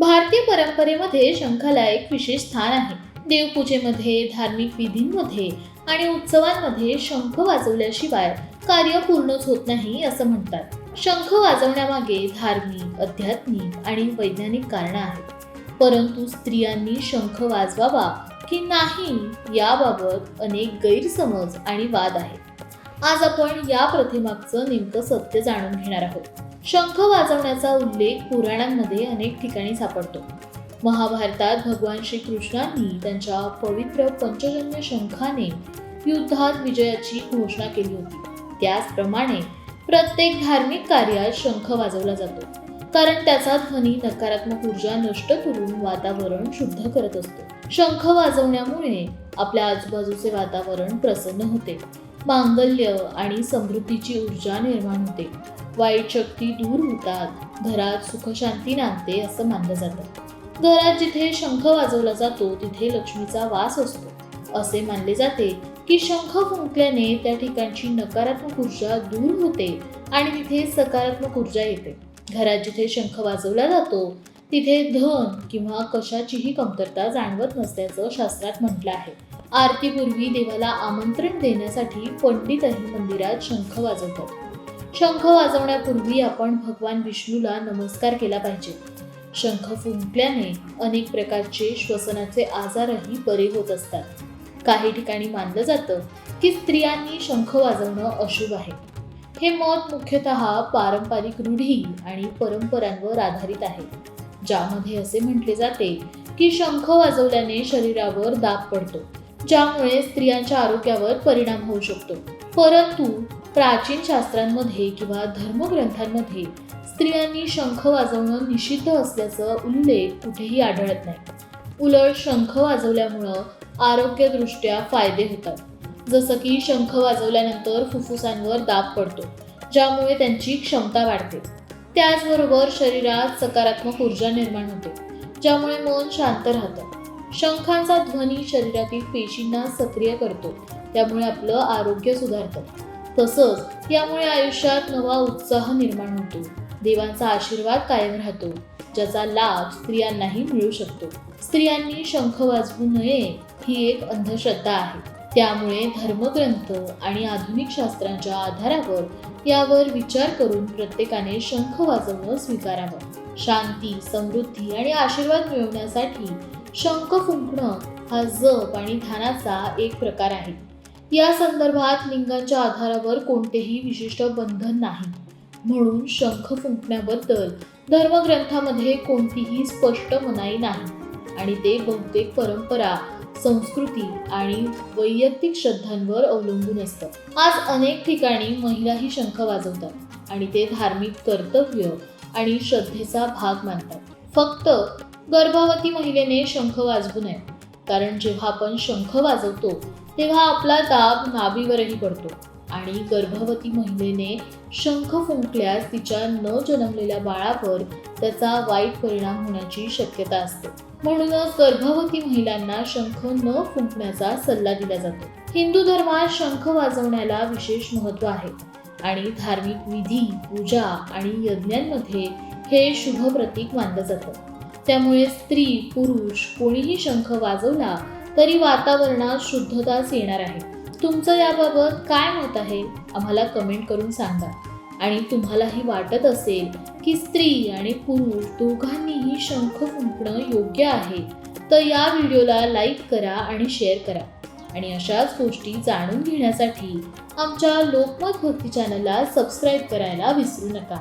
भारतीय परंपरेमध्ये शंखाला एक विशेष स्थान आहे. देवपूजेमध्ये धार्मिक विधींमध्ये आणि उत्सवांमध्ये शंख वाजवल्याशिवाय कार्य पूर्णच होत नाही असं म्हणतात. शंख वाजवण्यामागे धार्मिक आध्यात्मिक आणि वैज्ञानिक कारणं आहेत. परंतु स्त्रियांनी शंख वाजवावा की नाही याबाबत अनेक गैरसमज आणि वाद आहेत. आज आपण या प्रथेमागचं नेमकं सत्य जाणून घेणार आहोत. शंख वाजवण्याचा उल्लेख पुराणांमध्ये अनेक ठिकाणी सापडतो. महाभारतात भगवान श्रीकृष्णांनी त्यांच्या पवित्र पंचजन्य शंखाने युद्धात विजयाची घोषणा केली होती. त्याचप्रमाणे प्रत्येक धार्मिक कार्यात शंख वाजवला जातो. कारण त्याचा ध्वनी नकारात्मक ऊर्जा नष्ट करून वातावरण शुद्ध करत असतो. शंख वाजवण्यामुळे आपल्या आजूबाजूचे वातावरण प्रसन्न होते. मांगल्य आणि समृद्धीची ऊर्जा निर्माण होते. वाईट शक्ती दूर होतात. घरात सुखशांती नांदते असं मानलं जातं. घरात जिथे शंख वाजवला जातो तिथे लक्ष्मीचा वास असतो. असे मानले जाते की शंख फुंकल्याने त्या ठिकाणची नकारात्मक ऊर्जा दूर होते आणि तिथे सकारात्मक ऊर्जा येते. घरात जिथे शंख वाजवला जातो तिथे धन किंवा कशाचीही कमतरता जाणवत नसल्याचं शास्त्रात म्हटलं आहे. आरतीपूर्वी देवाला आमंत्रण देण्यासाठी पंडितही मंदिरात शंख वाजवतात. शंख वाजवण्यापूर्वी आपण भगवान विष्णूला नमस्कार केला पाहिजे. शंख फुंकल्याने अनेक प्रकारचे श्वसनाचे आजारही बरे होत असतात. काही ठिकाणी मानलं जातं की स्त्रियांनी शंख वाजवणं अशुभ आहे. हे मत मुख्यतः पारंपरिक रूढी आणि परंपरांवर आधारित आहे. ज्यामध्ये असे म्हटले जाते की शंख वाजवल्याने शरीरावर दाब पडतो. ज्यामुळे स्त्रियांच्या आरोग्यावर परिणाम होऊ शकतो. परंतु प्राचीन शास्त्रांमध्ये किंवा धर्मग्रंथांमध्ये स्त्रियांनी शंख वाजवणं निषिद्ध असल्याचं उल्लेख कुठेही आढळत नाही. उलट शंख वाजवल्यामुळं आरोग्यदृष्ट्या फायदे होतात. जसं की शंख वाजवल्यानंतर फुफ्फुसांवर दाब पडतो ज्यामुळे त्यांची क्षमता वाढते. त्याचबरोबर शरीरात सकारात्मक ऊर्जा निर्माण होते ज्यामुळे मन शांत राहतं. शंखांचा ध्वनी शरीरातील पेशींना सक्रिय करतो. त्यामुळे आपलं आरोग्य सुधारतं. तसंच यामुळे आयुष्यात नवा उत्साह निर्माण होतो. देवांचा आशीर्वाद कायम राहतो ज्याचा लाभ स्त्रियांनाही मिळू शकतो. स्त्रियांनी शंख वाजवू नये ही एक अंधश्रद्धा आहे. त्यामुळे धर्मग्रंथ आणि आधुनिक शास्त्रांच्या आधारावर यावर विचार करून प्रत्येकाने शंख वाजवणं स्वीकारावं. शांती समृद्धी आणि आशीर्वाद मिळवण्यासाठी शंख फुंकणं हा जप आणि ध्यानाचा एक प्रकार आहे. या संदर्भात लिंगांच्या आधारावर कोणतेही विशिष्ट बंधन नाही. म्हणून शंख फुंकण्याबद्दल धर्मग्रंथामध्ये कोणतीही स्पष्ट मनाई नाही. आणि ते बहुतेक परंपरा संस्कृती आणि वैयक्तिक श्रद्धांवर अवलंबून असतं. आज अनेक ठिकाणी महिलाही शंख वाजवतात आणि ते धार्मिक कर्तव्य आणि श्रद्धेचा भाग मानतात. फक्त गर्भवती महिलेने शंख वाजवू नये. कारण जेव्हा आपण शंख वाजवतो तेव्हा आपला दाब नाभीवरही पडतो. आणि गर्भवती महिलेने शंख फुंकल्यास तिच्या न जन्मलेल्या बाळावर त्याचा वाईट परिणाम होण्याची शक्यता असते. म्हणूनच गर्भवती महिलांना शंख न फुंकण्याचा सल्ला दिला जातो. हिंदू धर्मात शंख वाजवण्याला विशेष महत्त्व आहे. आणि धार्मिक विधी पूजा आणि यज्ञांमध्ये हे शुभ प्रतीक मानलं जातं. त्यामुळे स्त्री पुरुष कोणीही शंख वाजवला तरी वातावरणात शुद्धताच येणार आहे. तुमचं याबाबत काय मत आहे? आम्हाला कमेंट करून सांगा. आणि तुम्हालाही वाटत असेल की स्त्री आणि पुरुष दोघांनीही शंख फुंकणं योग्य आहे तर या व्हिडिओला लाईक करा आणि शेअर करा. आणि अशाच गोष्टी जाणून घेण्यासाठी आमच्या लोकमत भक्ती चॅनलला सबस्क्राईब करायला विसरू नका.